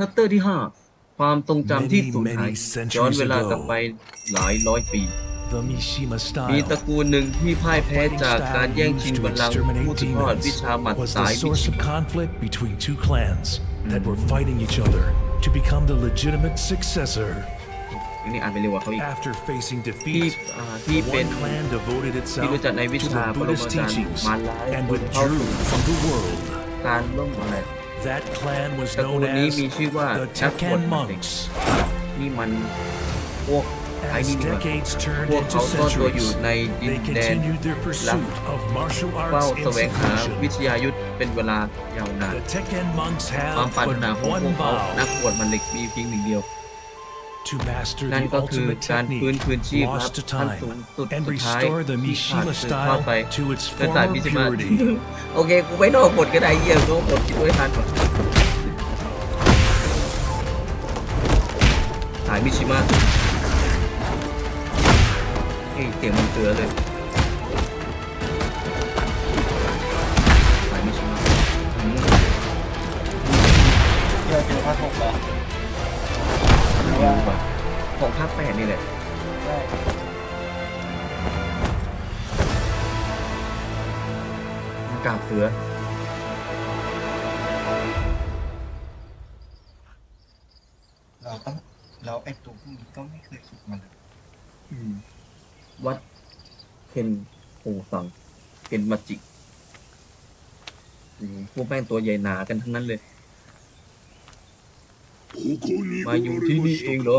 ชัตเตอร์ที่ห้าความทรงจำที่ Many, สูญหาย many ย้อน centuries เวลากลับไป ago, หลายร้อยปี the Mishima มีตระ style กูลหนึ่งที่พ่ายแพ้จากการแย่งชิงบัลลังก์ผู้สืบทอดวิชาหมัด was สาย the วิ source ชิ of conflict between two clans that were fighting each other to become the legitimate successor. นี่อ่านไปเร็วกว่าเขาอีก After facing ที่ defeat, อ่าที่เป็น one clan devoted ที่ itself รู้จักในวิ to ชา the ปร Buddhist มาจารย์ teachings มาล้าย and คนเข้า withdrew สู่ from the world. การร่วมอะไร That clan was ตระกู known ลนี้ as มีชื่อว่า the นักบวช Tekken มันเด็ก monks. นี่มันพวกไอ้ As นี่นี่หว่า decades turned พวก into เขาซ่อนตัวอยู่ centuries, ในดิน they แดน continued their pursuit of martial เฝ้า arts แส in วงหาวิ seclusion. ทยายุทธเป็นเวลายาวนาน The Tekken monks ความ have ปรารถนา but ของพว one กเขานัก vow บวชมันเหล็กมีเพียงหนึ่งเดียว To master นั่น the ก็คือ ultimate การฟื้น technique คืนชีพครับ lost to ขั้นสูง time สุด and สุดท้าย restore the ที่ขาด Mishima สืบทอด style ไป to its เกิดสาย former มิชิมะ purity. โอเค กูไม่นอกบทก็ได้เยี่ยมโน้บทคิดไว้ทันก่อนสายมิชิมะเฮ้ยเสียงมันเตือเลยสายมิชิมะอืมที่เราเจอภาคหกแล้ว ดูว่ะของภาคแปดนี่แหละใช่กาบเสือ เราต้องเราไอ้ตัวพวกนี้ก็ไม่เคยฝึกมันอืม วัดเคนโฮซังเคนมาจิอืมพวกแม่งตัวใหญ่หนากันทั้งนั้นเลย มาอยู่ที่นี่เองเหรอ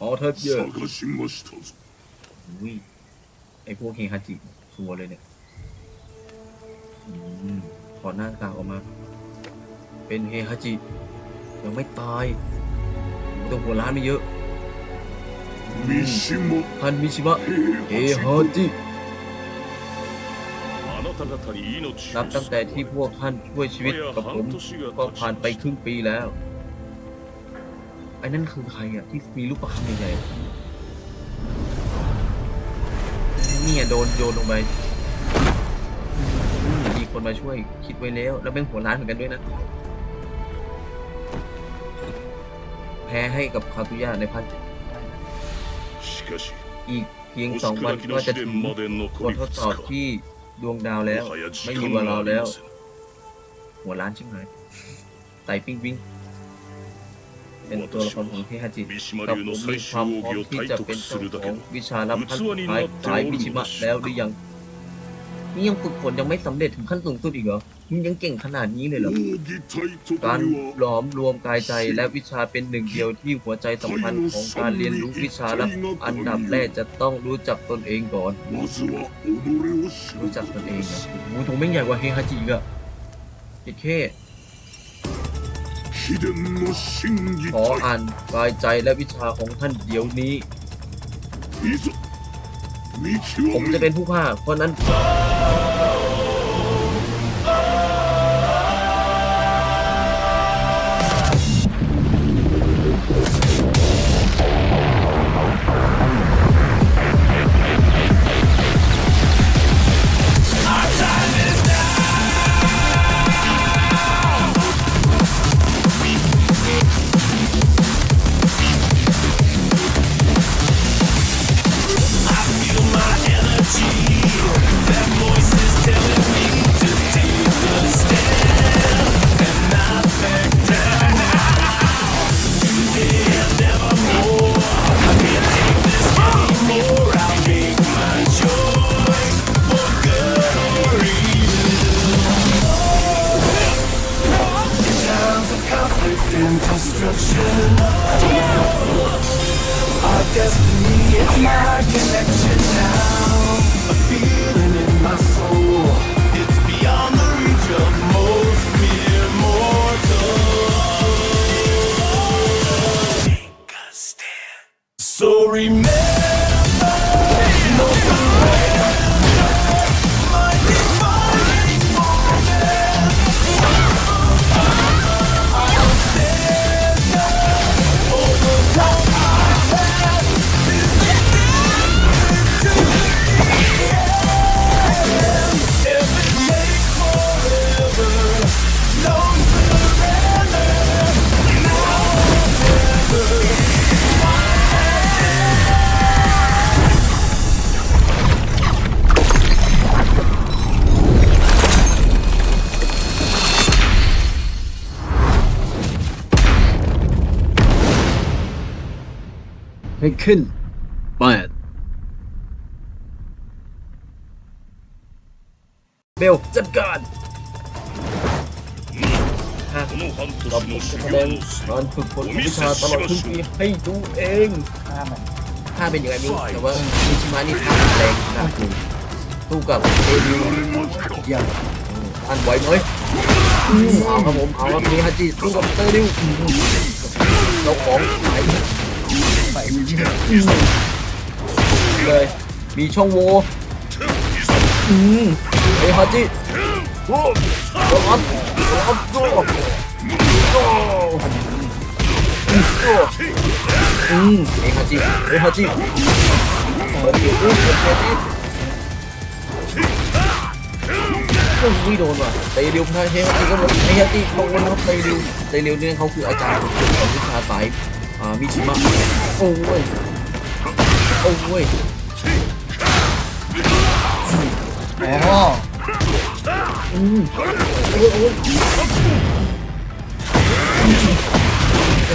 อ๋อเธอเยอะอุ้ไอพวกเฮฮาจิชัวเลยเนี่ยอมอหน้ากากออกมา เป็นเฮฮาจิยังไม่ตายต้องหัวล้านไม่เยอะมิชิมะท่านมิชิมะเฮฮาจินับตั้งแต่ที่พวกท่านช่วยชีวิตกับผมก็ผ่านไปครึ่งปีแล้ว ไอ้นั่นคือใครอะที่มีลูกประคำใหญ่ๆนี่อะโดนโยนลงไปมีคนมาช่วยคิดไว้แล้ว แล้วเป็นหัวร้านเหมือนกันด้วยนะ แพ้ให้กับคาตุยะในพันอีกเพียงสองวันก็จะถึงบททดสอบที่ดวงดาวแล้ว ไม่มีวันเราแล้ว หัวร้านใช่ไหมไต่ปิ้งปิ้ง เป็นตัวละครของเทฮาจิกับผมมีความพร้อมที่จะเป็นตัวของวิชาลับขั้นสุดท้ายสายมิชิมะแล้วหรือยัง นี่ยังฝึกฝนยังไม่สำเร็จถึงขั้นสูงสุดอีกเหรอมึงยังเก่งขนาดนี้เลยเหรอการหลอมรวมกายใจและวิชาเป็นหนึ่งเดียวที่หัวใจสำคัญของการเรียนรู้วิชาลับอันดับแรกจะต้องรู้จักตนเองก่อน รู้จักตนเองนะโอ้หถุงแม่ใหญ่กว่าเฮฮาจิอะเจ็ดเข้ ขออ่านกายใจและวิชาของท่านเดี๋ยวนี้ ผมจะเป็นผู้ฆ่าเพราะนั้น ให้ขึ้นแปดเบลจัดการฮะเราผมจะแสดงการฝึกฝนวิชาตลอดครึ่งปีให้ดูเองฆ่ามันถ้าเป็นอย่างไรนี้แต่ว่ามิชิมานี่ท่าแรงนะกเลตู้กับเอวิวอย่างอันไหวไหมเอาครับผมเอาครับมีฮัจิตู้กับเตอร์ดิวเราของหาย มีที่เลย มีช่องโหว่อืมเฮ้ยฮัจิโอ้รับรับโอ้โอ้อืมเฮ้ยฮัจิเฮ้ยฮัจิเปิดเสียงอุ้ยเปิดเสียงดิโอ้ยไม่โดนว่ะเตะเร็วพระเฮฮัจิก็บอกเฮฮัจิลงนะครับเตะเร็วเตะเร็วเนี่ยเขาคืออาจารย์ของวิชาสายามิชิมะโอ้ยโอ้ยโอ้อืมโอ้ยโอ้ย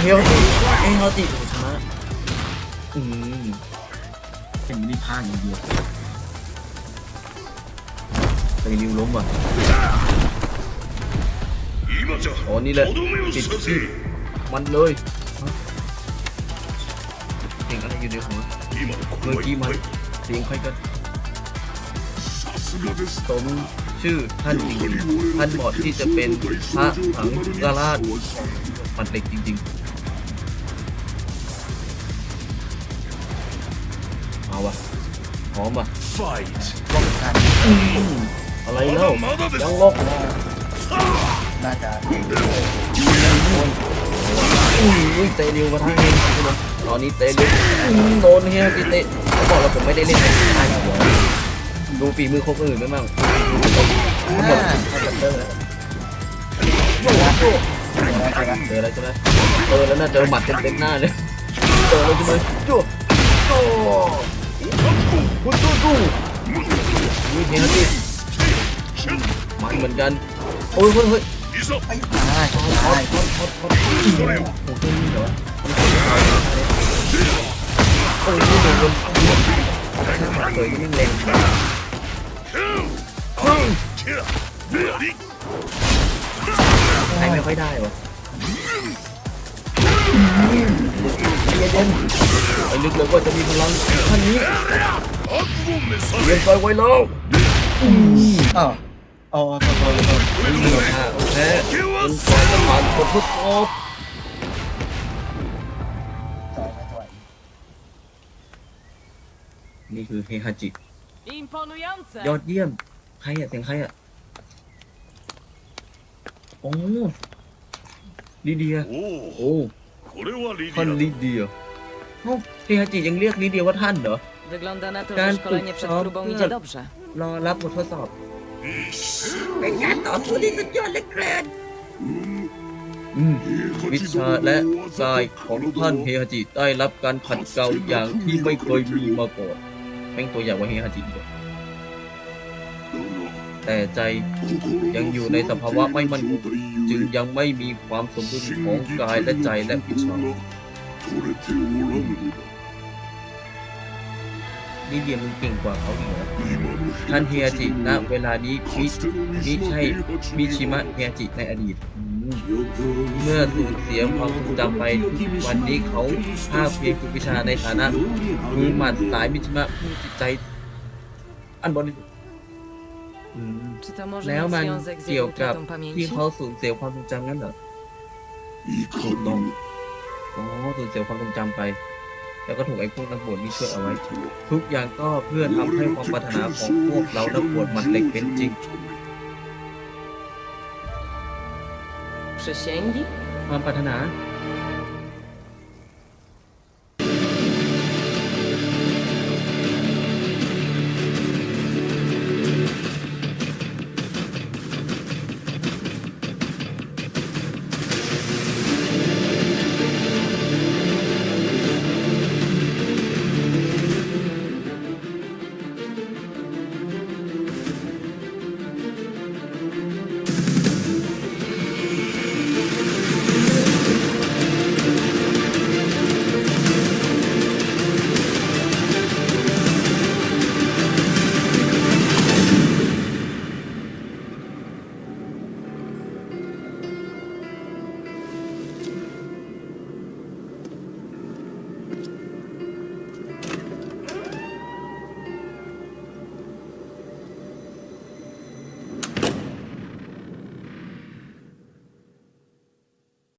เฮลติเฮลติชนะอืมเป็นมินิพาอย่างเดียวไปริวล้มว่ะโอ้นี่แหละติดมันเลย เสียงอะไรอยู่ในหูวเมื่อกี้มันเสียงใครกันสมชื่อท่านจริงท่านบอดที่จะเป็นพระสังฆราชมันเล็กจริง ๆ เอาวะพร้อมวะอะไรเล่ายังลกน่าจะอุ้ยเตะเร็วกว่าทั้งเองใช่ไหม ตอนนี้เตะเร็วอืมโดนเฮียพี่เตะเขาบอกแล้วผมไม่ได้เล่นในค่ายหัวดูฝีมือคนอื่นด้วยมั้งทั้งหมดเขาจอแล้วโอ้โหเจอแล้วเจอแล้วเจอแล้วเจอแล้วน่าเจอหมัดเต็มๆหน้าเลยเจอแล้วใช่ไหมจู่จู่คุณตู้ตู้นี่เฮียพี่มันเหมือนกันโอ้ยเฮ้ย โอ้ยนี่เหรอโอ้ยนี่โดนลมเลยยิ่งเงไม่ได้วะไอ้ลึกเลยว่าจะมีพลังท่านนี้เรียนไปไว้แล้วอ้าว อ๋อตัวตัวตัว มีค่าแพ้เป็นสายจะผ่านบททดสอบ ต่อยไม่ต่อย นี่คือเฮฮาจิ Imponujące! ยอดเยี่ยม ใครอะเสียงใครอะโอ้ลิเดีย おお โอ้ これはリデ ท่าน ィ ลิเดียเอ้าเฮฮาจิยังเรียกลิเดียว่าท่านเหรอ Wygląda na to, Ten że szkolenie przed tu- próbą tu- idzie dobrze. รอรับบททดสอบ ア เป็นการต่อสู้ที่สุดยอดเหลือเกินอืมวิชาและและกายของท่านเฮฮาจิได้รับการขัดเกลาอย่างที่ไม่เคยมีมาก่อนแม่งตัวอย่างว่าเฮฮาจิแล้วแต่ใจยังอยู่ในสภาวะไม่มั่นคงจึงยังไม่มีความสมดุลของกายและใจและวิชา นี่เดียมึงเก่งกว่าเขาอีกเหรอท่านเฮียจิณเวลานี้มิมิมิใช่ใช่มิมิชิชิมะมะเฮฮาจิในอดีตอืมเมื่อสูญเสียความทรงจำไปทุกวันนี้เขาภาคเพียงฝึกวิชาในฐานะมืมืออหหมัมัดดสายมิชิมะผู้จิตใจ อันบริสุทธิ์อืม Czy to może แล้ว mieć มัน związek z เกี่ยว jego กับ utratą ที่ pamięci? เขาสูญเสียความทรงจำงั้นเหรอถูกต้องอ๋อสูญเสียความทรงจำไป แล้วก็ถูกไอ้พวกนักบวชนี่ช่วยเอาไว้ ทุกอย่างก็เพื่อทำให้ความปรารถนาของพวกเรานักบวชหมัดเหล็กเป็นจริง Przysięgi? ความปรารถนา A